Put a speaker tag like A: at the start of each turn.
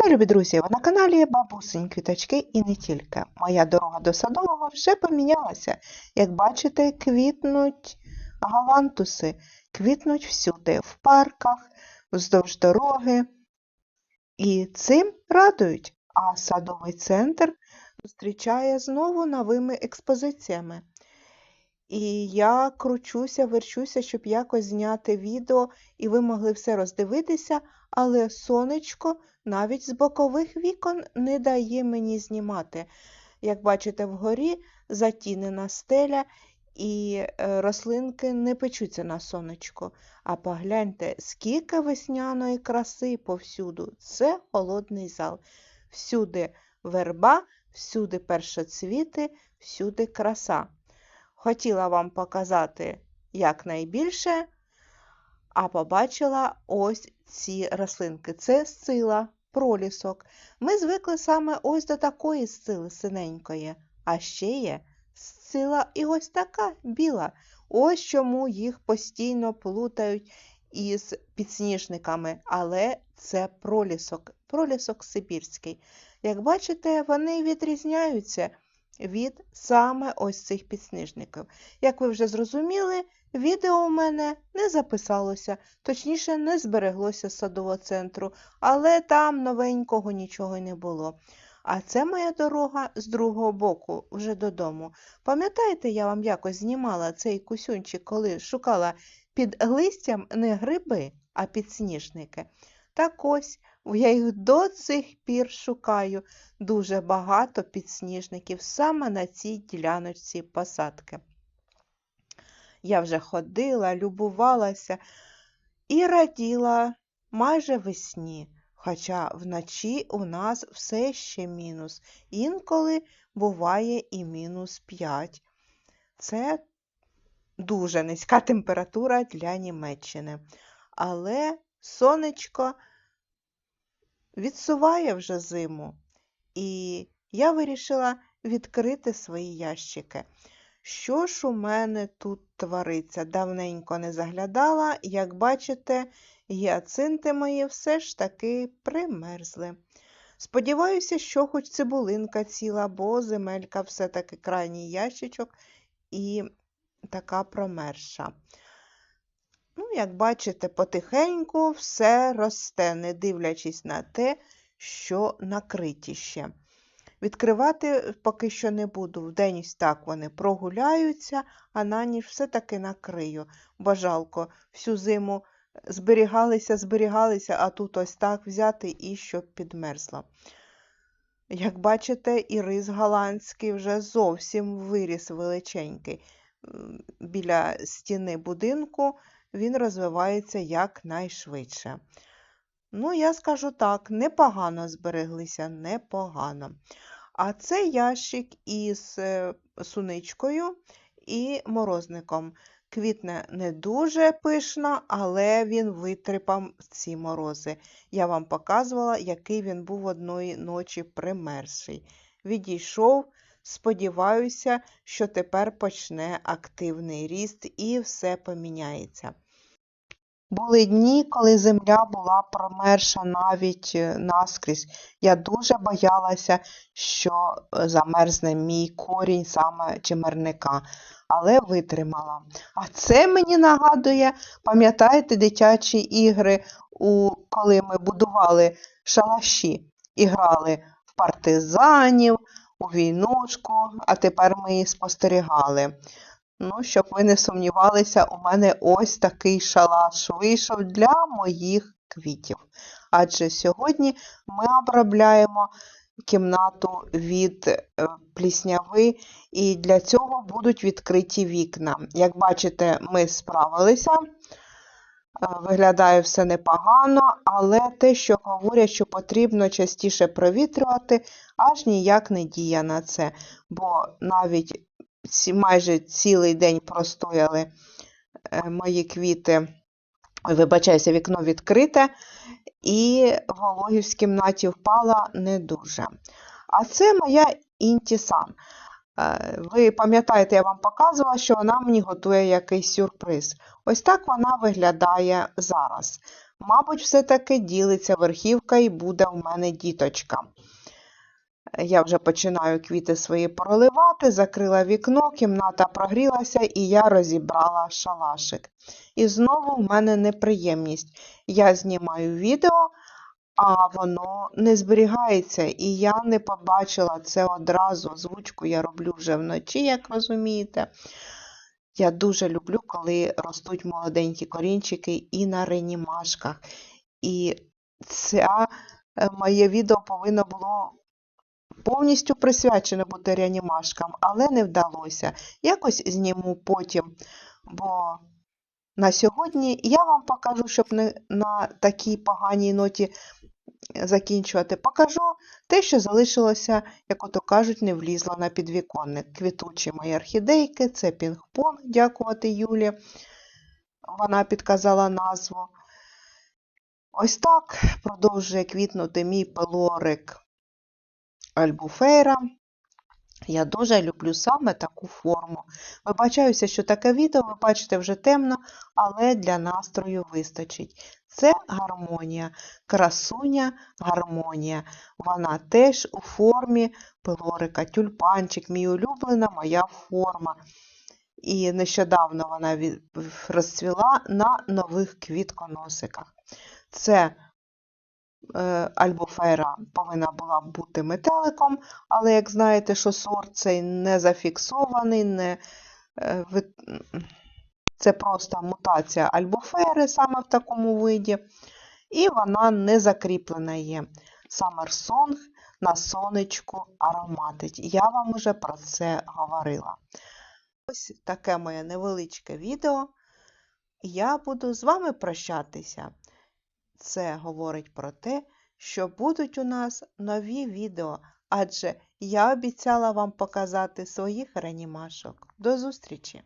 A: Вітаю, любі друзі! На каналі Бабусень Квіточки і не тільки. Моя дорога до садового вже помінялася. Як бачите, квітнуть галантуси, квітнуть всюди, в парках, вздовж дороги. І цим радують. А садовий центр зустрічає знову новими експозиціями. І я кручуся, верчуся, щоб якось зняти відео, і ви могли все роздивитися, але сонечко навіть з бокових вікон не дає мені знімати. Як бачите, вгорі затінена стеля, і е, рослинки не печуться на сонечко. А погляньте, скільки весняної краси повсюду. Це холодний зал. Всюди верба, всюди першоцвіти, всюди краса. Хотіла вам показати якнайбільше, а побачила ось ці рослинки. Це сцила, пролісок. Ми звикли саме ось до такої сцили синенької. А ще є сцила і ось така біла. Ось чому їх постійно плутають із підсніжниками, але це пролісок, пролісок сибірський. Як бачите, вони відрізняються від саме ось цих підсніжників. Як ви вже зрозуміли, відео у мене не записалося, точніше, не збереглося з садового центру, але там новенького нічого не було. А це моя дорога з другого боку, вже додому. Пам'ятаєте, я вам якось знімала цей кусюнчик, коли шукала під листям не гриби, а підсніжники. Так ось, я їх до цих пір шукаю. Дуже багато підсніжників саме на цій діляночці посадки. Я вже ходила, любувалася і раділа майже весні, хоча вночі у нас все ще мінус, інколи буває і мінус 5. Це дуже низька температура для Німеччини. Але сонечко відсуває вже зиму, і я вирішила відкрити свої ящики. Що ж у мене тут твориться? Давненько не заглядала, як бачите, гіацинти мої все ж таки примерзли. Сподіваюся, що хоч цибулинка ціла, бо земелька все-таки крайній ящичок і така промерша. Ну, як бачите, потихеньку все росте, не дивлячись на те, що накриті ще. Відкривати поки що не буду. Вдень так вони прогуляються, а на ніч все-таки накрию. Бо жалко, всю зиму зберігалися, зберігалися, а тут ось так взяти і щоб підмерзло. Як бачите, і рис голландський вже зовсім виріс величенький. Біля стіни будинку він розвивається якнайшвидше. Ну, я скажу так, непогано збереглися, непогано. А це ящик із е, суничкою і морозником. Квітне не дуже пишно, але він витрипав ці морози. Я вам показувала, який він був одної ночі примерзший. Відійшов, сподіваюся, що тепер почне активний ріст і все поміняється. Були дні, коли земля була промерша навіть е, наскрізь. Я дуже боялася, що е, замерзне мій корінь саме чимерника, але витримала. А це мені нагадує, пам'ятаєте, дитячі ігри, у, коли ми будували шалаші і грали в партизанів, у війнушку, а тепер ми її спостерігали. Ну, щоб ви не сумнівалися, у мене ось такий шалаш вийшов для моїх квітів. Адже сьогодні ми обробляємо кімнату від е, плісняви, і для цього будуть відкриті вікна. Як бачите, ми справилися. Е, Виглядає все непогано, але те, що говорять, що потрібно частіше провітрювати, аж ніяк не діє на це. Бо навіть майже цілий день простояли е, мої квіти. Вибачаюся, вікно відкрите, і вологість в кімнаті впала не дуже. А це моя інтісан. Е, Ви пам'ятаєте, я вам показувала, що вона мені готує якийсь сюрприз. Ось так вона виглядає зараз. Мабуть, все-таки ділиться верхівка і буде в мене діточка. Я вже починаю квіти свої проливати, закрила вікно, кімната прогрілася і я розібрала шалашик. І знову в мене неприємність. Я знімаю відео, а воно не зберігається, і я не побачила це одразу. Озвучку я роблю вже вночі, як розумієте. Я дуже люблю, коли ростуть молоденькі корінчики і на ренімашках. І це моє відео повинно було повністю присвячене бути реанімашкам, але не вдалося. Якось зніму потім, бо на сьогодні я вам покажу, щоб не на такій поганій ноті закінчувати. Покажу те, що залишилося, як ото кажуть, не влізло на підвіконник. Квітучі мої орхідейки, це пінг-понг, дякувати Юлі. Вона підказала назву. Ось так продовжує квітнути мій пелорик Альбуфейра. Я дуже люблю саме таку форму. Вибачаюся, що таке відео, ви бачите, вже темно, але для настрою вистачить. Це гармонія, красуня гармонія. Вона теж у формі пилорика, тюльпанчик, мій улюблена моя форма. І нещодавно вона розцвіла на нових квітконосиках. Це е, альбофейра повинна була бути метеликом, але як знаєте, що сорт цей не зафіксований, не, е, це просто мутація альбофери саме в такому виді, і вона не закріплена є. Summer Song на сонечку ароматить. Я вам уже про це говорила. Ось таке моє невеличке відео. Я буду з вами прощатися. Це говорить про те, що будуть у нас нові відео, адже я обіцяла вам показати своїх реанімашок. До зустрічі!